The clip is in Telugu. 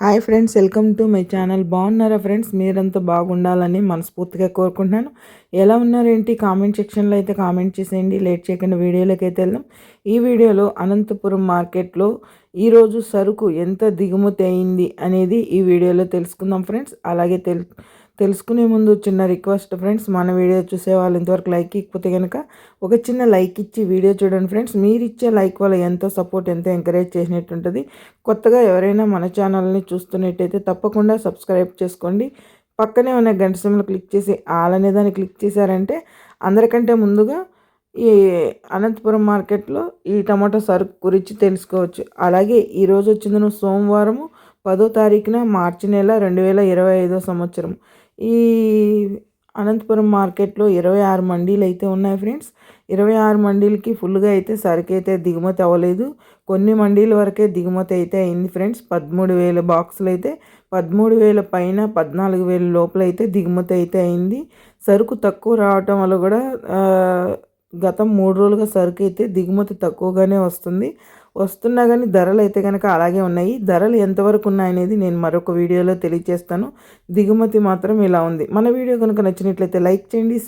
Hi friends welcome to my channel. బాగున్నారా ఫ్రెండ్స్? మీరంతా బాగుండాలని మనస్ఫూర్తిగా కోరుకుంటున్నాను. ఎలా ఉన్నారేంటి? కామెంట్ సెక్షన్లో అయితే కామెంట్ చేసేయండి. లేట్ చేయకుండా వీడియోలోకి అయితే వెళ్దాం. ఈ వీడియోలో అనంతపురం మార్కెట్లో ఈరోజు సరుకు ఎంత దిగుమతి అయింది అనేది ఈ వీడియోలో తెలుసుకుందాం ఫ్రెండ్స్. అలాగే తెలు తెలుసుకునే ముందు చిన్న రిక్వెస్ట్ ఫ్రెండ్స్ మన వీడియో చూసే వాళ్ళు ఇంతవరకు లైక్ ఇకపోతే కనుక ఒక చిన్న లైక్ ఇచ్చి వీడియో చూడండి ఫ్రెండ్స్ మీరు ఇచ్చే లైక్ వల్ల ఎంతో సపోర్ట్ ఎంతో ఎంకరేజ్ చేసినట్టుంటుంది కొత్తగా ఎవరైనా మన ఛానల్ని చూస్తున్నట్టయితే తప్పకుండా సబ్స్క్రైబ్ చేసుకోండి. పక్కనే ఉన్న గంట సిమ్లు క్లిక్ చేసి ఆల్ అనే దాన్ని క్లిక్ చేశారంటే అందరికంటే ముందుగా ఈ అనంతపురం మార్కెట్లో ఈ టమాటో సరుకు గురించి తెలుసుకోవచ్చు. అలాగే ఈరోజు వచ్చింది సోమవారము పదో తారీఖున మార్చి నెల రెండు వేల ఇరవై ఐదో సంవత్సరం. ఈ అనంతపురం మార్కెట్లో ఇరవై ఆరు మండీలు అయితే ఉన్నాయి ఫ్రెండ్స్. ఇరవై ఆరు మండీలకి ఫుల్గా అయితే సరుకు అయితే దిగుమతి అవ్వలేదు. కొన్ని మండీల వరకే దిగుమతి అయితే అయింది ఫ్రెండ్స్. పదమూడు వేల బాక్సులు అయితే పదమూడు వేల పైన పద్నాలుగు వేల లోపల అయితే దిగుమతి అయితే అయింది. సరుకు తక్కువ రావటం వల్ల కూడా గతం మూడు రోజులుగా సరుకు అయితే దిగుమతి తక్కువగానే వస్తుంది. వస్తున్నా కానీ ధరలు అయితే కనుక అలాగే ఉన్నాయి. ధరలు ఎంతవరకు ఉన్నాయనేది నేను మరొక వీడియోలో తెలియజేస్తాను దిగుమతి మాత్రం ఇలా ఉంది. మన వీడియో కనుక నచ్చినట్లయితే లైక్ చేయండి